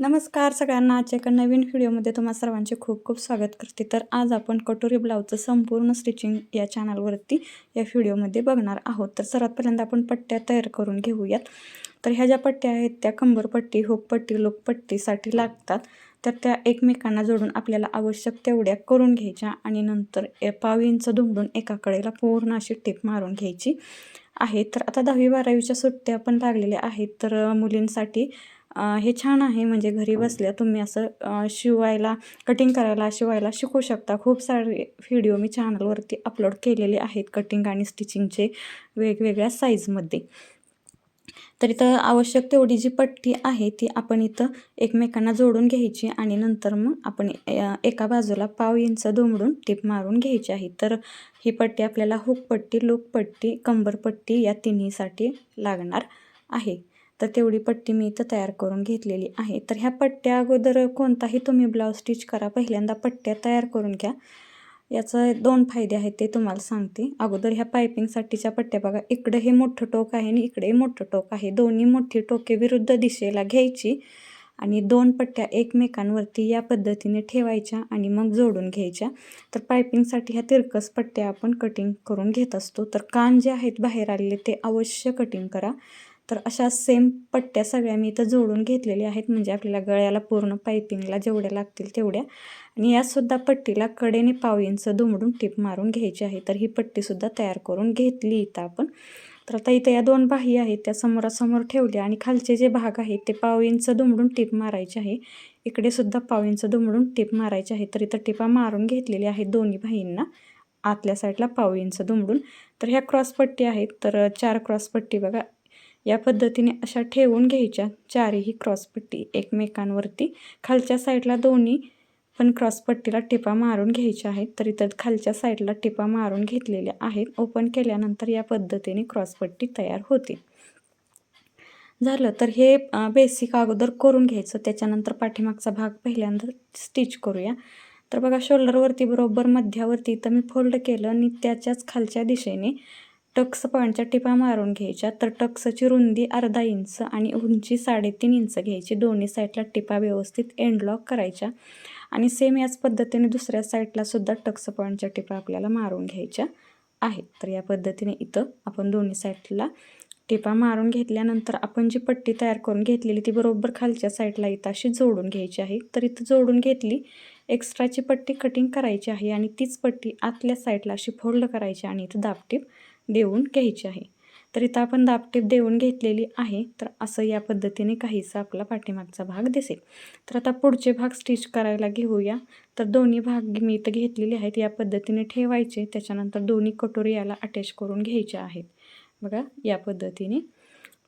नमस्कार सगळ्यांना. आजच्या एका नवीन व्हिडिओमध्ये तुम्हा सर्वांचे खूप खूप स्वागत करते. तर आज आपण कटोरी ब्लाऊजचं संपूर्ण स्टिचिंग या चॅनलवरती या व्हिडिओमध्ये बघणार आहोत. तर सर्वात पहिल्यांदा आपण पट्ट्या तयार करून घेऊयात. तर ह्या ज्या पट्ट्या आहेत त्या कंबरपट्टी हुकपट्टी लोकपट्टीसाठी लागतात. तर त्या एकमेकांना जोडून आपल्याला आवश्यक तेवढ्या करून घ्यायच्या आणि नंतर ए- पाव इंच दुमडून एका कडेला पूर्ण अशी टिप मारून घ्यायची आहे. तर आता दहावी बारावीच्या सुट्ट्या पण लागलेल्या आहेत. तर मुलींसाठी हे छान आहे. म्हणजे घरी बसल्या तुम्ही असं शिवायला कटिंग करायला शिवायला शिकू शकता. खूप सारे व्हिडिओ मी चॅनलवरती अपलोड केलेले आहेत कटिंग आणि स्टिचिंगचे वेगवेगळ्या साईजमध्ये तर इथं आवश्यक तेवढी जी पट्टी आहे ती आपण इथं एकमेकांना जोडून घ्यायची आणि नंतर मग आपण एका बाजूला पाव इंच दुमडून टीप मारून घ्यायची आहे. तर ही पट्टी आपल्याला हुकपट्टी लूकपट्टी कंबरपट्टी या तिन्हीसाठी लागणार आहे. तर तेवढी पट्टी मी इथं तयार करून घेतलेली आहे. तर ह्या पट्ट्या अगोदर कोणताही तुम्ही ब्लाऊज स्टिच करा. पहिल्यांदा पट्ट्या तयार करून घ्या. याचं दोन फायदे आहेत ते तुम्हाला सांगते. अगोदर ह्या पायपिंगसाठीच्या पट्ट्या बघा. इकडे हे मोठं टोक आहे आणि इकडे मोठं टोक आहे. दोन्ही मोठी टोके विरुद्ध दिशेला घ्यायची आणि दोन पट्ट्या एकमेकांवरती या पद्धतीने ठेवायच्या आणि मग जोडून घ्यायच्या. तर पायपिंगसाठी ह्या तिरकस पट्ट्या आपण कटिंग करून घेत असतो. तर कान जे आहेत बाहेर आलेले ते अवश्य कटिंग करा. तर अशा सेम पट्ट्या सगळ्या मी इथं जोडून घेतलेल्या आहेत. म्हणजे आपल्याला गळ्याला पूर्ण पायपिंगला जेवढ्या लागतील तेवढ्या. आणि यासुद्धा पट्टीला कडेने पाव इंच दुमडून टीप मारून घ्यायची आहे. तर ही पट्टीसुद्धा तयार करून घेतली इथं आपण. तर आता इथं या दोन बाही आहेत. त्या समोरासमोर ठेवल्या आणि खालचे जे भाग आहेत ते पाव इंच दुमडून टीप मारायचे आहे. इकडे सुद्धा पाव इंच दुमडून टीप मारायचे आहे. तर इथं टिपा मारून घेतलेल्या आहेत दोन्ही बाहींना. आतल्या साईडला पाव इंच दुमडून. तर ह्या क्रॉसपट्टी आहेत. तर चार क्रॉसपट्टी बघा. या पद्धतीने अशा ठेवून घ्यायच्या. चारही क्रॉसपट्टी एकमेकांवरती. खालच्या साईडला दोन्ही पण क्रॉसपट्टीला टिपा मारून घ्यायच्या आहेत. तर इथं खालच्या साईडला टिपा मारून घेतलेल्या आहेत. ओपन केल्यानंतर या पद्धतीने क्रॉसपट्टी तयार होते झालं. तर हे बेसिक अगोदर करून घ्यायचं. त्याच्यानंतर पाठीमागचा भाग पहिल्यांदा स्टिच करूया. तर बघा शोल्डरवरती बरोबर मध्यावरती इथं मी फोल्ड केलं आणि त्याच्याच खालच्या दिशेने टक्स पॉईंटच्या टिपा मारून घ्यायच्या. तर टक्सची रुंदी अर्धा इंच आणि उंची साडेतीन इंच घ्यायची. दोन्ही साईडला टिपा व्यवस्थित एंडलॉक करायच्या. आणि सेम याच पद्धतीने दुसऱ्या साईडलासुद्धा टक्स पॉईंटच्या टिपा आपल्याला मारून घ्यायच्या आहेत. तर या पद्धतीने इथं आपण दोन्ही साईडला टिपा मारून घेतल्यानंतर आपण जी पट्टी तयार करून घेतलेली ती बरोबर खालच्या साईडला इथं अशी जोडून घ्यायची आहे. तर इथं जोडून घेतली एक्स्ट्राची पट्टी कटिंग करायची आहे आणि तीच पट्टी आतल्या साईडला अशी फोल्ड करायची आणि इथं दाबटीप देऊन घ्यायची आहे. तर इथं आपण दाबटेप देऊन घेतलेली आहे. तर असं या पद्धतीने काहीसा आपला पाठीमागचा भाग दिसेल. तर आता पुढचे भाग स्टिच करायला घेऊया. तर दोन्ही भाग मी इथं घेतलेले आहेत. या पद्धतीने ठेवायचे. त्याच्यानंतर दोन्ही कटोरी याला अटॅच करून घ्यायच्या आहेत. बघा या पद्धतीने.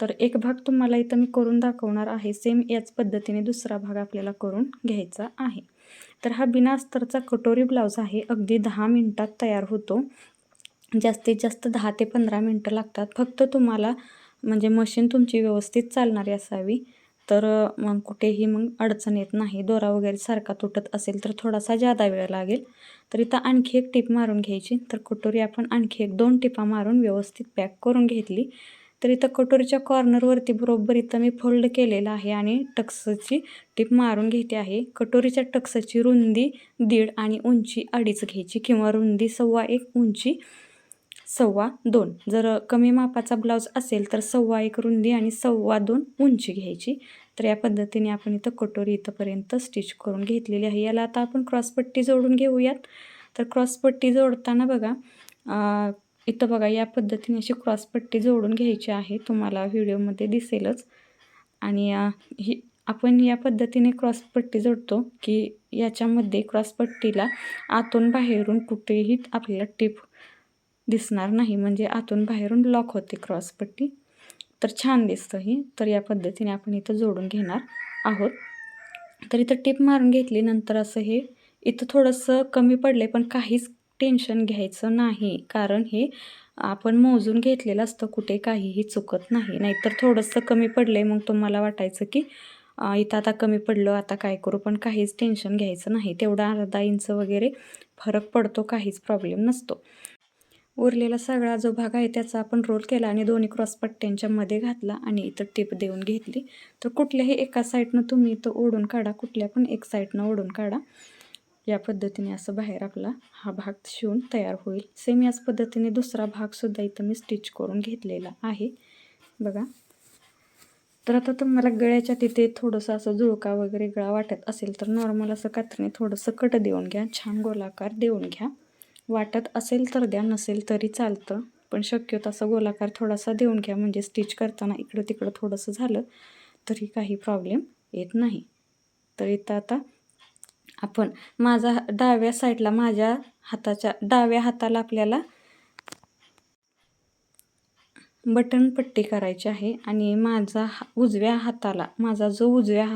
तर एक भाग तुम्हाला इथं मी करून दाखवणार आहे. सेम याच पद्धतीने दुसरा भाग आपल्याला करून घ्यायचा आहे. तर हा बिना अस्तरचा कटोरी ब्लाऊज आहे. अगदी दहा मिनटात तयार होतो. जास्तीत जास्त दहा ते पंधरा मिनटं लागतात. फक्त तुम्हाला म्हणजे मशीन तुमची व्यवस्थित चालणारी असावी. तर मग कुठेही मग अडचण येत नाही. दोरा वगैरे सारखा तुटत असेल तर थोडासा जादा वेळ लागेल. तर इथं आणखी एक टीप मारून घ्यायची. तर कटोरी आपण आणखी एक दोन टिपा मारून व्यवस्थित पॅक करून घेतली. तर इथं कटोरीच्या कॉर्नरवरती बरोबर इथं मी फोल्ड केलेलं आहे आणि टक्सची टीप मारून घेते आहे. कटोरीच्या टक्सची रुंदी दीड आणि उंची अडीच घ्यायची किंवा रुंदी सव्वा एक उंची सव्वा दोन. जर कमी मापाचा ब्लाऊज असेल तर सव्वा एक रुंदी आणि सव्वा दोन उंची घ्यायची. तर या पद्धतीने आपण इथं कटोरी इथंपर्यंत स्टिच करून घेतलेली आहे. याला आता आपण क्रॉसपट्टी जोडून घेऊयात. तर क्रॉसपट्टी जोडताना बघा इथं बघा या पद्धतीने अशी क्रॉसपट्टी जोडून घ्यायची आहे. तुम्हाला व्हिडिओमध्ये दिसेलच. आणि ही आपण या पद्धतीने क्रॉसपट्टी जोडतो की याच्यामध्ये क्रॉसपट्टीला आतून बाहेरून कुठेही आपल्याला टिप दिसणार नाही. म्हणजे आतून बाहेरून लॉक होते क्रॉसपट्टी तर छान दिसतं ही. तर या पद्धतीने आपण इथं जोडून घेणार आहोत. तर इथं टिप मारून घेतली. नंतर असं हे इथं थोडंसं कमी पडले पण काहीच टेन्शन घ्यायचं नाही. कारण हे आपण मोजून घेतलेलं असतं. कुठे काहीही चुकत नाही. नाहीतर थोडंसं कमी पडलं आहे मग तुम्हाला वाटायचं की इथं आता कमी पडलं आता काय करू? पण काहीच टेन्शन घ्यायचं नाही. तेवढा अर्धा इंच वगैरे फरक पडतो. काहीच प्रॉब्लेम नसतो. उरलेला सगळा जो भाग आहे त्याचा आपण रोल केला आणि दोन्ही क्रॉसपट्ट्यांच्या मध्ये घातला आणि इथं टिप देऊन घेतली. तर कुठल्याही एका साईडनं तुम्ही इथं ओढून काढा कुठल्या पण एक साईडनं ओढून काढा. या पद्धतीने असं बाहेर आपला हा भाग शिवून तयार होईल. सेम याच पद्धतीने दुसरा भागसुद्धा इथं मी स्टिच करून घेतलेला आहे. बघा. तर आता तुम्हाला गळ्याच्या तिथे थोडंसं असं जुळका वगैरे गळा वाटत असेल तर नॉर्मल असं कात्रीने थोडंसं कट देऊन घ्या. छान गोलाकार देऊन घ्या. वाटत असेल तर द्या नसेल तरी चालतं. पण शक्यतो असा गोलाकार थोडासा देऊन घ्या. म्हणजे स्टिच करताना इकडं तिकडं थोडंसं झालं तरी काही प्रॉब्लेम येत नाही. तर इथं आता आपण माझा डाव्या साईडला माझ्या हाताच्या डाव्या हाताला आपल्याला बटन पट्टी करायची आहे. आणि माझा हा उजव्या हाताला माझा जो उजव्या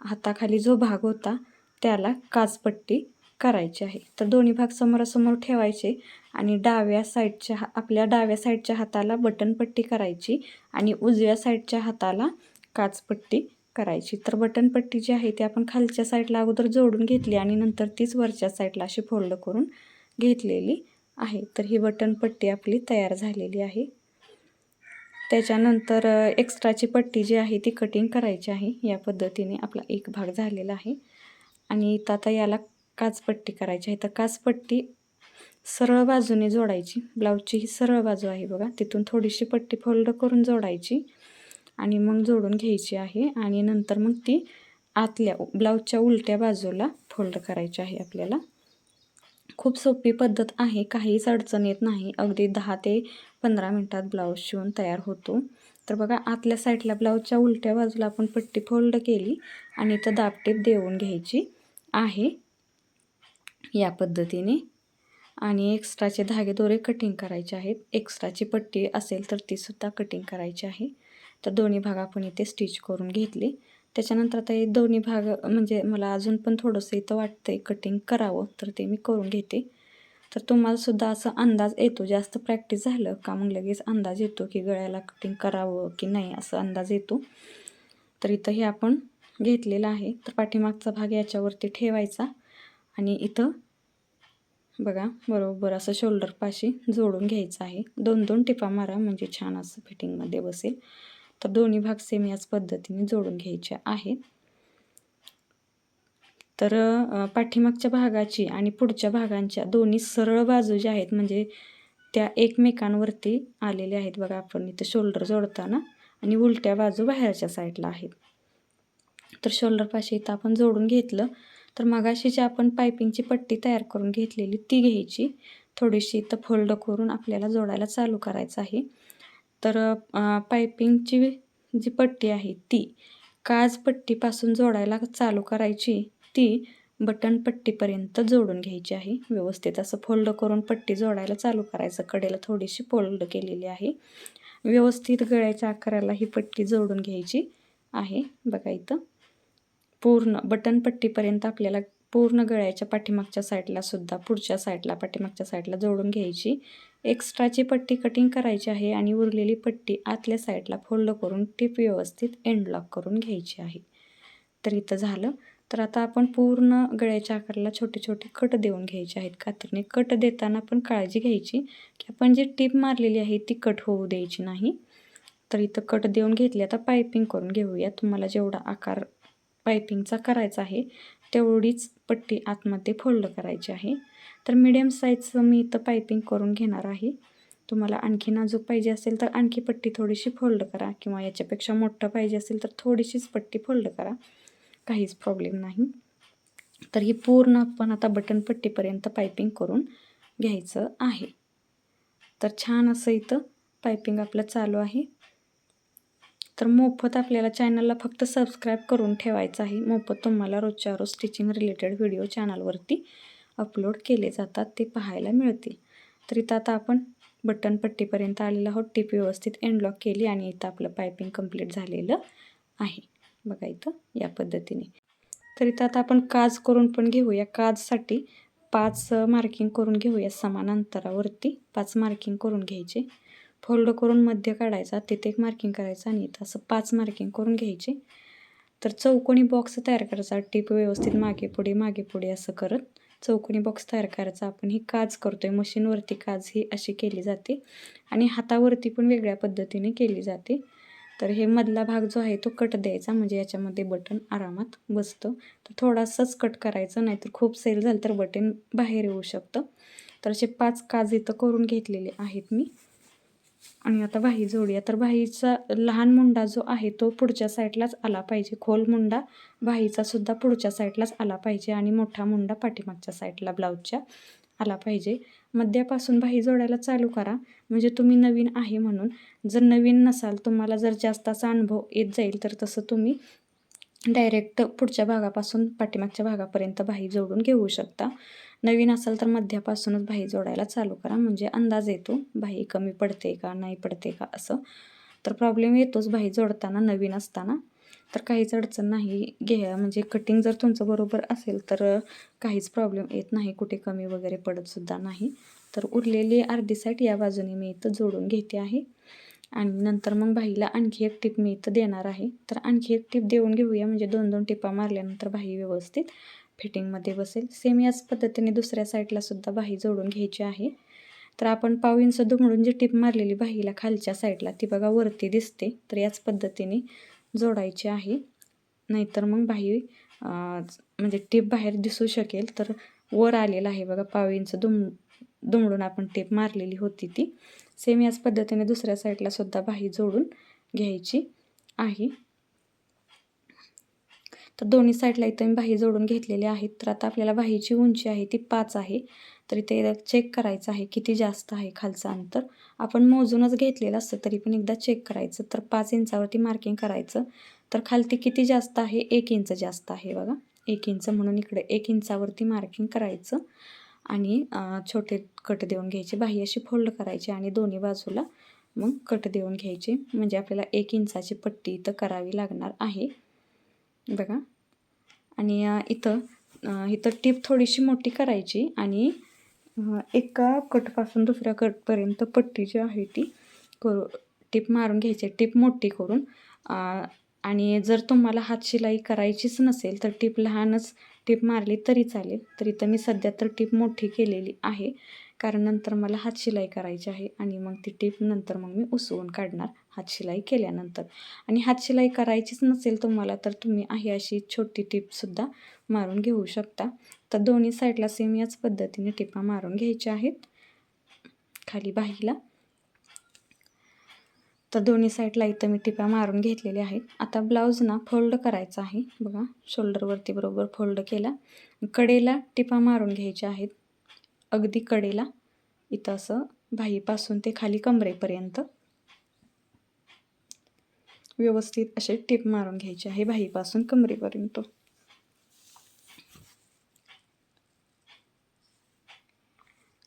हाताखाली जो भाग होता त्याला काचपट्टी करायची आहे. तर दोन्ही भाग समोरासमोर ठेवायचे आणि डाव्या साईडच्या आपल्या डाव्या साईडच्या हाताला बटनपट्टी करायची आणि उजव्या साईडच्या हाताला काचपट्टी करायची. तर बटनपट्टी जी आहे ती आपण खालच्या साईडला अगोदर जोडून घेतली आणि नंतर तीच वरच्या साईडला अशी फोल्ड करून घेतलेली आहे. तर ही बटनपट्टी आपली तयार झालेली आहे. त्याच्यानंतर एक्स्ट्राची पट्टी जी आहे ती कटिंग करायची आहे. या पद्धतीने आपला एक भाग झालेला आहे. आणि आता याला काचपट्टी करायची आहे. तर काचपट्टी सरळ बाजूने जोडायची. ब्लाऊजची ही सरळ बाजू आहे बघा. तिथून थोडीशी पट्टी फोल्ड करून जोडायची आणि मग जोडून घ्यायची आहे. आणि नंतर मग ती आतल्या ब्लाऊजच्या उलट्या बाजूला फोल्ड करायची आहे आपल्याला. खूप सोपी पद्धत आहे. काहीच अडचण येत नाही. अगदी दहा ते पंधरा मिनटात ब्लाऊज शिवून तयार होतो. तर बघा आतल्या साईडला ब्लाऊजच्या उलट्या बाजूला आपण पट्टी फोल्ड केली आणि इथं दाबटीप देऊन घ्यायची आहे. या पद्धतीने. आणि एक्स्ट्राचे धागे दोरे कटिंग करायचे आहेत. एक्स्ट्राची पट्टी असेल तर तीसुद्धा कटिंग करायची आहे. तर दोन्ही भाग आपण इथे स्टिच करून घेतले. त्याच्यानंतर आता हे दोन्ही भाग म्हणजे मला अजून पण थोडंसं इथं वाटतं आहे कटिंग करावं तर ते मी करून घेते. तर तुम्हालासुद्धा असं अंदाज येतो. जास्त प्रॅक्टिस झालं का मग लगेच अंदाज येतो की गळ्याला कटिंग करावं की नाही असं अंदाज येतो. तर इथं हे आपण घेतलेलं आहे. तर पाठीमागचा भाग याच्यावरती ठेवायचा. आणि इथं बघा बरोबर असं शोल्डरपाशी जोडून घ्यायचं आहे. दोन दोन टिपा मारा म्हणजे छान असं फिटिंगमध्ये बसेल. तर दोन्ही भाग सेम याच पद्धतीने जोडून घ्यायचे आहेत. तर पाठीमागच्या भागाची आणि पुढच्या भागांच्या दोन्ही सरळ बाजू ज्या आहेत म्हणजे त्या एकमेकांवरती आलेल्या आहेत. बघा आपण इथं शोल्डर जोडताना आणि उलट्या बाजू बाहेरच्या साईडला आहेत. तर शोल्डरपाशी इथं आपण जोडून घेतलं. तर मगाशी जी आपण पायपिंगची पट्टी तयार करून घेतलेली ती घ्यायची. थोडीशी इथं फोल्ड करून आपल्याला जोडायला चालू करायचं आहे. तर पायपिंगची जी पट्टी आहे ती काज पट्टीपासून जोडायला चालू करायची. ती बटन पट्टीपर्यंत जोडून घ्यायची आहे. व्यवस्थित असं फोल्ड करून पट्टी जोडायला चालू करायचं. कडेला थोडीशी फोल्ड केलेली आहे. व्यवस्थित गळ्याच्या आकाराला ही पट्टी जोडून घ्यायची आहे. बघा इथं. पूर्ण बटनपट्टीपर्यंत आपल्याला पूर्ण गळ्याच्या पाठीमागच्या साईडला सुद्धा पुढच्या साईडला पाठीमागच्या साईडला जोडून घ्यायची. एक्स्ट्राची पट्टी कटिंग करायची आहे आणि उरलेली पट्टी आतल्या साईडला फोल्ड करून टिप व्यवस्थित एंड लॉक करून घ्यायची आहे. तर इथं झालं. तर आता आपण पूर्ण गळ्याच्या आकाराला छोटे छोटे कट देऊन घ्यायचे आहेत. कात्रीने कट देताना पण काळजी घ्यायची की आपण जी टीप मारलेली आहे ती कट होऊ द्यायची नाही. तर इथं कट देऊन घेतली. आता पायपिंग करून घेऊया. तुम्हाला जेवढा आकार पायपिंगचा करायचा आहे तेवढीच पट्टी आतमध्ये फोल्ड करायची आहे. तर मिडियम साईजचं मी इथं पायपिंग करून घेणार आहे. तुम्हाला आणखी नाजूक पाहिजे असेल तर आणखी पट्टी थोडीशी फोल्ड करा किंवा याच्यापेक्षा मोठं पाहिजे असेल तर थोडीशीच पट्टी फोल्ड करा. काहीच प्रॉब्लेम नाही. तर ही पूर्ण आपण आता बटन पट्टीपर्यंत पायपिंग करून घ्यायचं आहे. तर छान असं इथं पायपिंग आपलं चालू आहे. तर मोफत आपल्याला चॅनलला फक्त सबस्क्राईब करून ठेवायचं आहे. मोफत तुम्हाला रोजच्या रोज स्टिचिंग रिलेटेड व्हिडिओ चॅनलवरती अपलोड केले जातात ते पाहायला मिळतील. तर इथं आता आपण बटन पट्टीपर्यंत आलेला आहोत. टीप व्यवस्थित एंडलॉक केली आणि इथं आपलं पायपिंग कंप्लीट झालेलं आहे. बघा इथं या पद्धतीने. तर इथं आता आपण काज करून पण घेऊया. काजसाठी पाच मार्किंग करून घेऊया. समान अंतरावरती पाच मार्किंग करून घ्यायचे. फोल्ड करून मध्य काढायचा तिथे एक मार्किंग करायचं आणि इथं असं पाच मार्किंग करून घ्यायचे. तर चौकोनी बॉक्स तयार करायचा टीप व्यवस्थित मागे पुढे मागे पुढे असं करत. चौकोनी बॉक्स तयार करायचा आपण ही काज करतो आहे मशीनवरती काज ही अशी केली जाते आणि हातावरती पण वेगळ्या पद्धतीने केली जाते. तर हे मधला भाग जो आहे तो कट द्यायचा म्हणजे याच्यामध्ये बटन आरामात बसतं. तर थोडासाच कट करायचं नाहीतर खूप सेल झालं तर बटन बाहेर येऊ शकतं. तर असे पाच काज इथं करून घेतलेले आहेत मी. आणि आता बाही जोडूया. तर बाहीचा लहान मुंडा जो आहे तो पुढच्या साईडलाच आला पाहिजे. खोल मुंडा बाहीचा सुद्धा पुढच्या साईडलाच आला पाहिजे आणि मोठा मुंडा पाठीमागच्या साईडला ब्लाऊजच्या आला पाहिजे. मध्यापासून बाही जोडायला चालू करा. म्हणजे तुम्ही नवीन आहे म्हणून. जर नवीन नसाल तुम्हाला जर जास्त असा अनुभव येत जाईल तर तसं तुम्ही डायरेक्ट पुढच्या भागापासून पाठीमागच्या भागापर्यंत बाही जोडून घेऊ शकता. नवीन असाल तर मध्यापासूनच बाही जोडायला चालू करा. म्हणजे अंदाज येतो बाही कमी पडते का नाही पडते का असं. तर प्रॉब्लेम येतोच बाही जोडताना नवीन असताना. तर काहीच अडचण नाही. घ्या म्हणजे कटिंग जर तुमचं बरोबर असेल तर काहीच प्रॉब्लेम येत नाही. कुठे कमी वगैरे पडतसुद्धा नाही. तर उरलेली अर्धी साईट या बाजूने मी इथं जोडून घेते आहे. आणि नंतर मग बाईला आणखी एक टिप मी इथं देणार आहे. तर आणखी एक टिप देऊन घेऊया. म्हणजे दोन दोन टिपा मारल्यानंतर बाई व्यवस्थित फिटिंगमध्ये बसेल. सेम याच पद्धतीने दुसऱ्या साईडला सुद्धा बाही जोडून घ्यायची आहे. तर आपण पाव इंच दुमडून जी टिप मारलेली बाहीला खालच्या साईडला ती बघा वरती दिसते. तर याच पद्धतीने जोडायची आहे. नाहीतर मग बाही म्हणजे टिप बाहेर दिसू शकेल. तर वर आलेला आहे बघा पाव इंच दुम दुमडून आपण टेप मारलेली होती ती. सेम याच पद्धतीने दुसऱ्या साईडला सुद्धा बाही जोडून घ्यायची आहे. तर दोन्ही साईडला इथं मी बाही जोडून घेतलेले आहेत. तर आता आपल्याला बाहीची उंची आहे ती पाच आहे. तर इथे चेक करायचं आहे किती जास्त आहे खालचं अंतर. आपण मोजूनच घेतलेलं असतं तरी पण एकदा चेक करायचं. तर पाच इंचावरती मार्किंग करायचं. तर खालती किती जास्त आहे? एक इंच जास्त आहे बघा. एक इंच म्हणून इकडे एक इंचावरती मार्किंग करायचं. आणि छोटे कट देऊन घ्यायचे. बाही अशी फोल्ड करायची आणि दोन्ही बाजूला मग कट देऊन घ्यायचे. म्हणजे आपल्याला एक इंचाची पट्टी इथं करावी लागणार आहे. बघा. आणि इथं इथं टीप थोडीशी मोठी करायची आणि एका कटपासून दुसऱ्या कटपर्यंत पट्टी जी आहे ती करू टीप मारून घ्यायची टीप मोठी करून. आणि जर तुम्हाला हात शिलाई करायचीच नसेल तर टीप लहानच टीप मारली तरी चालेल. तर इथं मी सध्या तर टीप मोठी केलेली आहे. कारण नंतर मला हात शिलाई करायची आहे आणि मग ती टीप नंतर मग मी उसवून काढणार हात शिलाई केल्यानंतर. आणि हात शिलाई करायचीच नसेल तुम्हाला तर तुम्ही आहे अशी छोटी टीपसुद्धा मारून घेऊ शकता. तर दोन्ही साईडला सेम याच पद्धतीने टिपा मारून घ्यायच्या आहेत. खाली बाहीला. तर दोन्ही साईडला इथं मी टिपा मारून घेतलेल्या आहेत. आता ब्लाऊज ना फोल्ड करायचा आहे. बघा शोल्डरवरती बरोबर फोल्ड केला. कडेला टिपा मारून घ्यायच्या आहेत. अगदी कडेला इथं असं भाईपासून ते खाली कमरेपर्यंत. व्यवस्थित असे टिप मारून घ्यायचे आहे भाईपासून कमरेपर्यंत.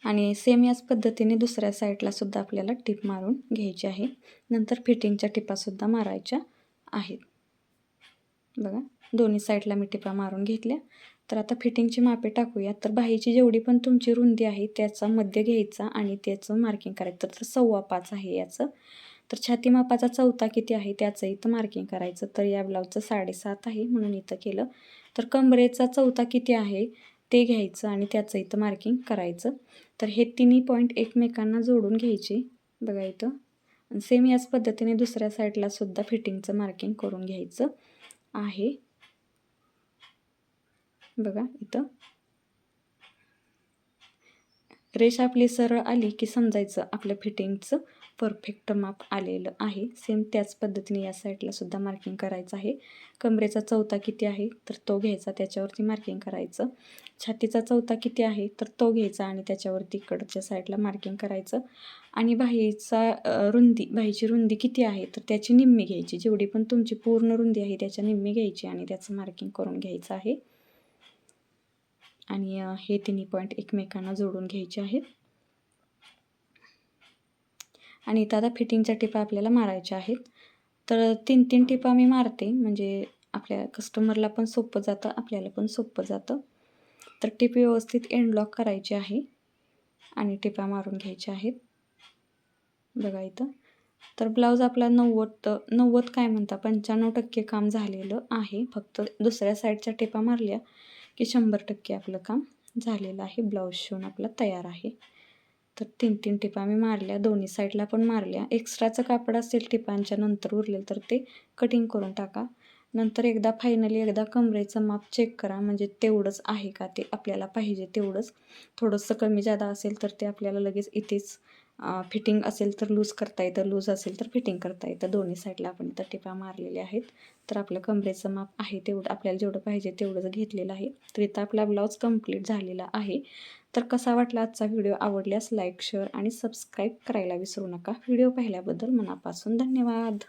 आणि सेम याच पद्धतीने दुसऱ्या साईडला सुद्धा आपल्याला टिप मारून घ्यायची आहे. नंतर फिटिंगच्या टिपासुद्धा मारायच्या आहेत. बघा दोन्ही साईडला मी टिपा मारून घेतल्या. तर आता फिटिंगची मापे टाकूया तर बाहीची जेवढी पण तुमची रुंदी आहे त्याचा मध्य घ्यायचा आणि त्याचं मार्किंग करायचं. तर सव्वा पाच आहे याचं. तर छाती मापाचा चौथा किती आहे त्याचं इथं मार्किंग करायचं. तर या ब्लाऊजचं साडेसात आहे म्हणून इथं केलं. तर कमरेचा चौथा किती आहे ते घ्यायचं आणि त्याचं इथं मार्किंग करायचं. तर हे तिन्ही पॉईंट एकमेकांना जोडून घ्यायचे. बघा इथं. सेम याच पद्धतीने दुसऱ्या साईडला सुद्धा फिटिंगचं मार्किंग करून घ्यायचं आहे. बघा इथं. रेष आपली सरळ आली की समजायचं आपलं फिटिंगचं परफेक्ट माप आलेलं आहे. सेम त्याच पद्धतीने या साईडला सुद्धा मार्किंग करायचं आहे. कमरेचा चौथा किती आहे तर तो घ्यायचा त्याच्यावरती मार्किंग करायचं. छातीचा चौथा किती आहे तर तो घ्यायचा आणि त्याच्यावरती इकडच्या साईडला मार्किंग करायचं. आणि बाहीचा रुंदी बाहीची रुंदी किती आहे तर त्याची निम्मी घ्यायची. जेवढी पण तुमची पूर्ण रुंदी आहे त्याच्या निम्मी घ्यायची आणि त्याचं मार्किंग करून घ्यायचं आहे. आणि हे तिन्ही पॉईंट एकमेकांना जोडून घ्यायचे आहेत. आणि इथं आता फिटिंगच्या टिपा आपल्याला मारायच्या आहेत. तर तीन तीन टिपा मी मारते. म्हणजे आपल्या कस्टमरला पण सोपं जातं आपल्याला पण सोपं जातं. तर टिप व्यवस्थित एंड लॉक करायची आहे. आणि टिपा मारून घ्यायच्या आहेत. बघा इथं. तर ब्लाऊज आपला नव्वद नव्वद काय म्हणता? पंच्याण्णव टक्के काम झालेलं आहे. फक्त दुसऱ्या साईडच्या टिपा मारल्या. की शंभर टक्के आपलं काम झालेलं आहे. ब्लाऊज शिवून आपला तयार आहे. तर तीन तीन टिपा मी मारल्या. दोन्ही साईडला पण मारल्या. एक्स्ट्राचं कापड असेल टिपांच्या नंतर उरलेलं तर ते कटिंग करून टाका. नंतर एकदा फायनली एकदा कमरेचं माप चेक करा. म्हणजे तेवढंच आहे का ते आपल्याला पाहिजे तेवढंच. थोडंसं कमी जादा असेल तर ते आपल्याला लगेच इथेच फिटिंग असेल तर लूज करता येतं लूज असेल तर फिटिंग करता येतं. दोन्ही साईडला आपण इथं टिपा मारलेल्या आहेत. तर आपलं कमरेचं माप आहे तेवढं आपल्याला जेवढं पाहिजे तेवढंच घेतलेलं आहे. तर इथं आपला ब्लाऊज कंप्लीट झालेला आहे. तर कसा वाटला आजचा व्हिडिओ आवडल्यास लाईक शेअर आणि सबस्क्राईब करायला विसरू नका. व्हिडिओ पाहिल्याबद्दल मनापासून धन्यवाद.